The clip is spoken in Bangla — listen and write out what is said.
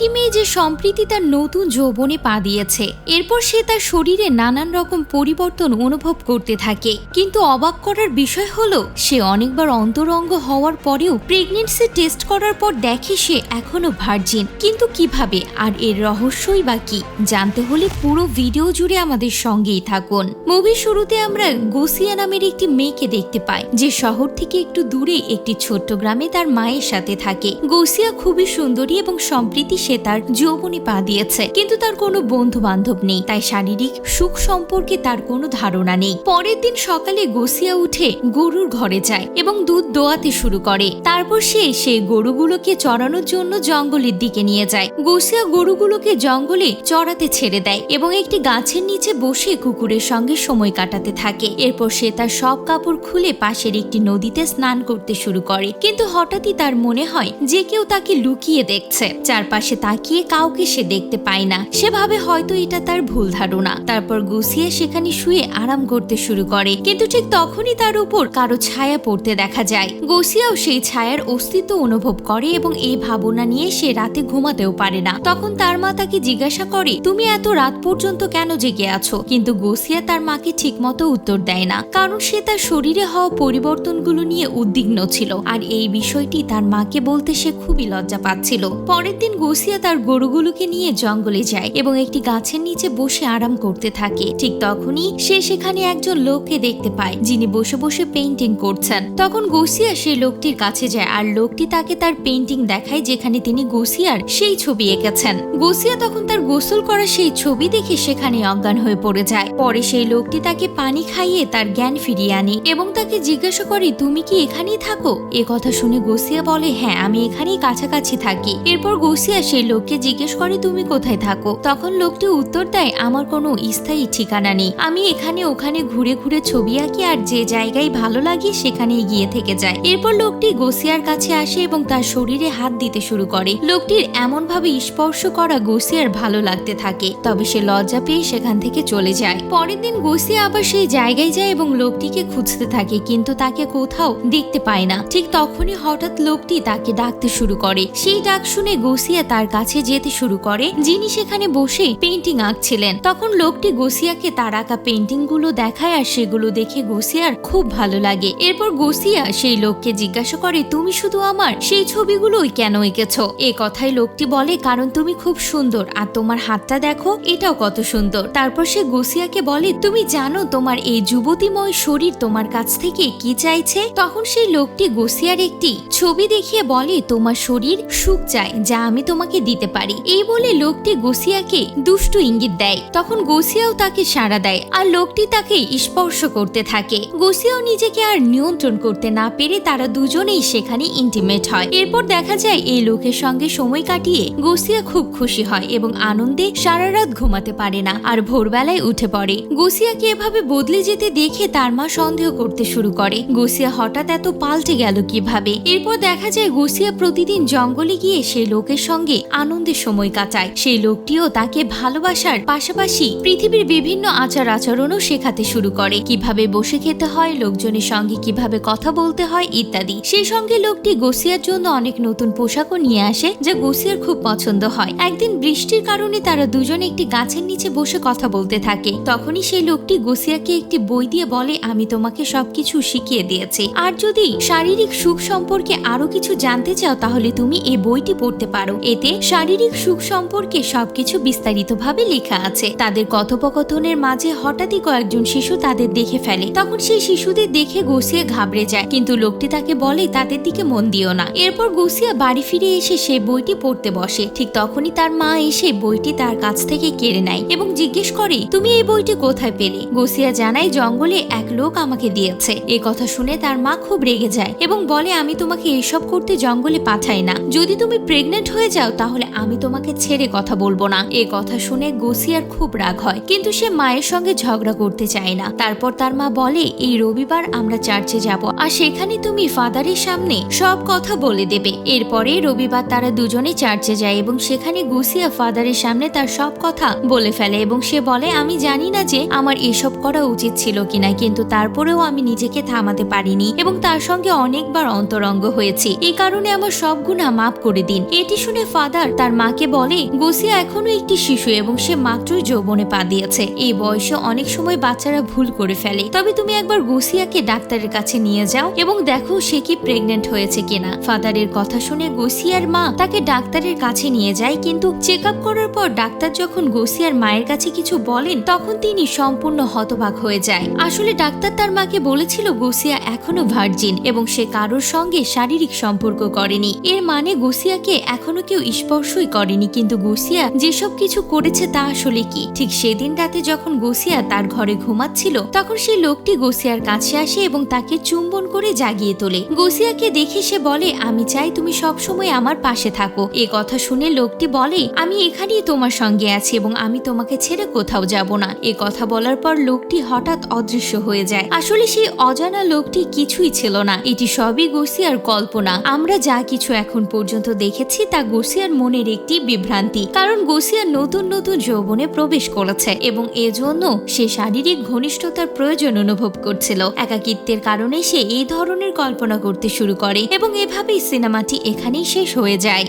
একটি মেয়ে যে সম্প্রীতি তার নতুন যৌবনে পা দিয়েছে। এরপর সে তার শরীরে নানান রকম পরিবর্তন অনুভব করতে থাকে। কিন্তু অবাক করার বিষয় হলো, সে অনেকবার অন্তরঙ্গ হওয়ার পরেও প্রেগনেন্সি টেস্ট করার পর দেখে সে এখনও ভার্জিন। কিন্তু কীভাবে? আর এর রহস্যই বা কি? জানতে হলে পুরো ভিডিও জুড়ে আমাদের সঙ্গেই থাকুন। মুভির শুরুতে আমরা গোসিয়া নামের একটি মেয়েকে দেখতে পাই, যে শহর থেকে একটু দূরে একটি ছোট্ট গ্রামে তার মায়ের সাথে থাকে। গোসিয়া খুবই সুন্দরী এবং সম্প্রীতি সে তার যৌবনে পা দিয়েছে। কিন্তু তার কোনো বন্ধু বান্ধব নেই। তাই শারীরিক সুখ সম্পর্কে তার কোনো ধারণা নেই। পরের দিন সকালে গোসিয়া উঠে গরুর ঘরে যায় এবং দুধ দোয়াতে শুরু করে। তারপর সে সেই গরুগুলোকে চড়ানোর জন্য জঙ্গলের দিকে নিয়ে যায়। গোসিয়া গরুগুলোকে জঙ্গলে চড়াতে ছেড়ে দেয় এবং একটি গাছের নিচে বসে কুকুরের সঙ্গে সময় কাটাতে থাকে। এরপর সে তার সব কাপড় খুলে পাশের একটি নদীতে স্নান করতে শুরু করে। কিন্তু হঠাৎই তার মনে হয় যে কেউ তাকে লুকিয়ে দেখছে। চারপাশে তাকিয়ে কাউকে সে দেখতে পায় না। সে ভাবে হয়তো এটা তার ভুল ধারণা। তারপর গুছিয়ে সেখানে শুয়ে আরাম করতে শুরু করে। কিন্তু ঠিক তখনই তার উপর কারও ছায়া পড়তে দেখা যায়। গোসিয়াও সেই ছায়ার অস্তিত্ব অনুভব করে এবং এই ভাবনা নিয়ে সে রাতে ঘুমাতেও পারে না। তখন তার মা তাকে জিজ্ঞাসা করে, তুমি এত রাত পর্যন্ত কেন জেগে আছো? কিন্তু গোসিয়া তার মাকে ঠিকমতো উত্তর দেয় না। কারণ সে তার শরীরে হওয়া পরিবর্তনগুলো নিয়ে উদ্বিগ্ন ছিল। আর এই বিষয়টি তার মাকে বলতে সে খুবই লজ্জা পাচ্ছিল। পরের দিন গোসিয়া তার গরুগুলোকে নিয়ে জঙ্গলে যায় এবং একটি গাছের নিচে বসে আরাম করতে থাকে। ঠিক তখনই সে সেখানে একজন লোককে দেখতে পায়, যিনি বসে বসে পেন্টিং করছেন। তখন গোসিয়া সেই লোকটির কাছে যায় আর লোকটি তাকে তার পেন্টিং দেখায় যেখানে তিনি গোসিয়ার সেই ছবি এঁকেছেন। গোসিয়া তখন তার গোসল করা সেই ছবি দেখে সেখানে অজ্ঞান হয়ে পড়ে যায়। পরে সেই লোকটি তাকে পানি খাইয়ে তার জ্ঞান ফিরিয়ে আনে এবং তাকে জিজ্ঞাসা করে, তুমি কি এখানেই থাকো? এ কথা শুনে গোসিয়া বলে হ্যাঁ আমি এখানেই কাছাকাছি থাকি। এরপর গোসিয়া সেই লোককে জিজ্ঞেস করে, তুমি কোথায় থাকো? তখন লোকটি উত্তর দেয়, আমার কোনো স্থায়ী ঠিকানা নেই। আমি এখানে ওখানে ঘুরে ঘুরে ছবি আঁকি আর যে জায়গায় ভালো লাগে সেখানে গিয়ে থেকে যায়। এরপর লোকটি গোসিয়ার কাছে আসে এবং তার শরীরে হাত দিতে শুরু করে। লোকটির এমন ভাবে স্পর্শ করা গোসিয়ার ভালো লাগতে থাকে, তবে সে লজ্জা পেয়ে সেখান থেকে চলে যায়। পরের দিন গোসিয়া আবার সেই জায়গায় যায় এবং লোকটিকে খুঁজতে থাকে, কিন্তু তাকে কোথাও দেখতে পায় না। ঠিক তখনই হঠাৎ লোকটি তাকে ডাকতে শুরু করে। সেই ডাক শুনে গোসিয়া তার কাছে যেতে শুরু করে, যিনি সেখানে বসে পেন্টিং আঁকছিলেন। তখন লোকটি গোসিয়াকে তার আঁকা পেন্টিংগুলো দেখায় আর সেগুলো দেখে গোসিয়ার খুব ভালো লাগে। এরপর গোসিয়া সেই লোককে জিজ্ঞাসা করে, তুমি শুধু আমার সেই ছবিগুলোই কেন এঁকেছো? এ কথাই লোকটি বলে, কারণ তুমি খুব সুন্দর আর তোমার হাতটা দেখো, এটাও কত সুন্দর। তারপর সে গোসিয়াকে বলে, তুমি জানো তোমার এই যুবতীময় শরীর তোমার কাছ থেকে কি চাইছে? তখন সেই লোকটি গোসিয়ার একটি ছবি দেখিয়ে বলে, তোমার শরীর সুখ চায়, যা আমি তোমাকে দিতে পারি। এই বলে লোকটি গোসিয়াকে দুষ্টু ইঙ্গিত দেয়। তখন গোসিয়াও তাকে সাড়া দেয় আর লোকটি তাকে স্পর্শ করতে থাকে। গোসিয়াও নিজেকে আর নিয়ন্ত্রণ করতে না পেরে তারা দুজনেই সেখানে ইন্টিমেট হয়। এরপর দেখা যায় এই লোকের সঙ্গে সময় কাটিয়ে গোসিয়া খুব খুশি হয় এবং আনন্দে সারা রাত ঘুমাতে পারে না আর ভোরবেলায় উঠে পড়ে। গোসিয়াকে এভাবে বদলে যেতে দেখে তার মা সন্দেহ করতে শুরু করে। গোসিয়া হঠাৎ এত পাল্টে গেল কীভাবে? এরপর দেখা যায় গোসিয়া প্রতিদিন জঙ্গলে গিয়ে সেই লোকের সঙ্গে আনন্দের সময় কাটায়। সেই লোকটিও তাকে ভালোবাসার পাশাপাশি পৃথিবীর বিভিন্ন আচার আচরণও শেখাতে শুরু করে। কীভাবে বসে খেতে হয়, লোকজনের সঙ্গে কীভাবে কথা বলতে হয়, ইত্যাদি। সেই সঙ্গে লোকটি গোসিয়ার জন্য অনেক নতুন পোশাকও নিয়ে আসে, যা গোসিয়ার খুব পছন্দ হয়। একদিন বৃষ্টির কারণে তারা দুজনে একটি গাছের নিচে বসে কথা বলতে থাকে। তখনই সেই লোকটি গোসিয়াকে একটি বই দিয়ে বলে, আমি তোমাকে সবকিছু শিখিয়ে দিয়েছি। আর যদি শারীরিক সুখ সম্পর্কে আরও কিছু জানতে চাও, তাহলে তুমি এই বইটি পড়তে পারো। এতে শারীরিক সুখ সম্পর্কে সবকিছু বিস্তারিতভাবে লেখা আছে। তাদের কথোপকথনের মাঝে হঠাৎই কয়েকজন শিশু তাদের দেখে ফেলে। তখন সেই শিশুদের দেখে গোসিয়া ঘাবড়ে যায়। কিন্তু লোকটি তাকে বলে, তাদের দিকে মন দিও না। এরপর গোসিয়া বাড়ি ফিরে এসে সে বইটি পড়তে বসে। ঠিক তখনই তার মা এসে বইটি তার কাছ থেকে কেড়ে নেয় এবং জিজ্ঞেস করে, তুমি এই বইটি কোথায় পেলে? গোসিয়া জানায়, জঙ্গলে এক লোক আমাকে দিয়েছে। এ কথা শুনে তার মা খুব রেগে যায় এবং বলে, আমি তোমাকে এসব করতে জঙ্গলে পাঠাই না। যদি তুমি প্রেগনেন্ট হয়ে যাও তাহলে আমি তোমাকে ছেড়ে কথা বলব না। এ কথা শুনে গোসিয়ার খুব রাগ হয়। কিন্তু সে মায়ের সঙ্গে ঝগড়া করতে চায় না। তারপর তার মা বলে, এই রবিবার আমরা চার্চে যাব। আর সেখানে তুমি ফাদারের সামনে সব কথা বলে দেবে। এরপরে রবিবার তারা দুজনে চার্চে যায় এবং সেখানে গুসিয়া ফাদারের সামনে তার সব কথা বলে ফেলে এবং সে বলে, আমি জানি না যে আমার এসব করা উচিত ছিল কিনা, কিন্তু তারপরেও আমি নিজেকে থামাতে পারিনি এবং তার সঙ্গে অনেকবার অন্তরঙ্গ হয়েছি। এই কারণে আমার সব গুণা মাফ করে দিন। এটি শুনে ফাদার ফাদার তার মাকে বলে গোসিয়া এখনও একটি শিশু এবং সে মাত্রই যৌবনে পা দিয়েছে। এই বয়সে অনেক সময় বাচ্চারা ভুল করে ফেলে। তবে তুমি একবার গোসিয়াকে ডাক্তারের কাছে নিয়ে যাও এবং দেখো সে কি প্রেগনেন্ট হয়েছে কিনা। ফাদারের কথা শুনে গোসিয়ার মা তাকে ডাক্তারের কাছে নিয়ে যায়, কিন্তু চেক আপ করার পর ডাক্তার যখন গোসিয়ার মায়ের কাছে কিছু বলেন, তখন তিনি সম্পূর্ণ হতবাক হয়ে যায়। আসলে ডাক্তার তার মাকে বলেছিল, গোসিয়া এখনও ভার্জিন এবং সে কারোর সঙ্গে শারীরিক সম্পর্ক করেনি। এর মানে গোসিয়াকে এখনও কেউ স্পর্শই করেনি, কিন্তু গোসিয়া যেসব কিছু করেছে তা আসলে কি? ঠিক সেদিন রাতে যখন গোসিয়া তার ঘরে ঘুমাচ্ছিল, তখন সেই লোকটি গোসিয়ার কাছে আসে এবং তাকে চুম্বন করে জাগিয়ে তোলে। গোসিয়াকে দেখে সে বলে, আমি চাই তুমি সবসময় আমার পাশে থাকো। এ কথা শুনে লোকটি বলে, আমি এখানেই তোমার সঙ্গে আছি এবং আমি তোমাকে ছেড়ে কোথাও যাব না। এ কথা বলার পর লোকটি হঠাৎ অদৃশ্য হয়ে যায়। আসলে সেই অজানা লোকটি কিছুই ছিল না। এটি সবই গোসিয়ার কল্পনা। আমরা যা কিছু এখন পর্যন্ত দেখেছি তা গোসিয়ার মনের একটি বিভ্রান্তি। কারণ গোসিয়া নতুন নতুন যৌবনে প্রবেশ করেছে এবং এজন্য সে শারীরিক ঘনিষ্ঠতার প্রয়োজন অনুভব করছিল। একাকিত্বের কারণে সে এই ধরনের কল্পনা করতে শুরু করে এবং এভাবেই সিনেমাটি এখানেই শেষ হয়ে যায়।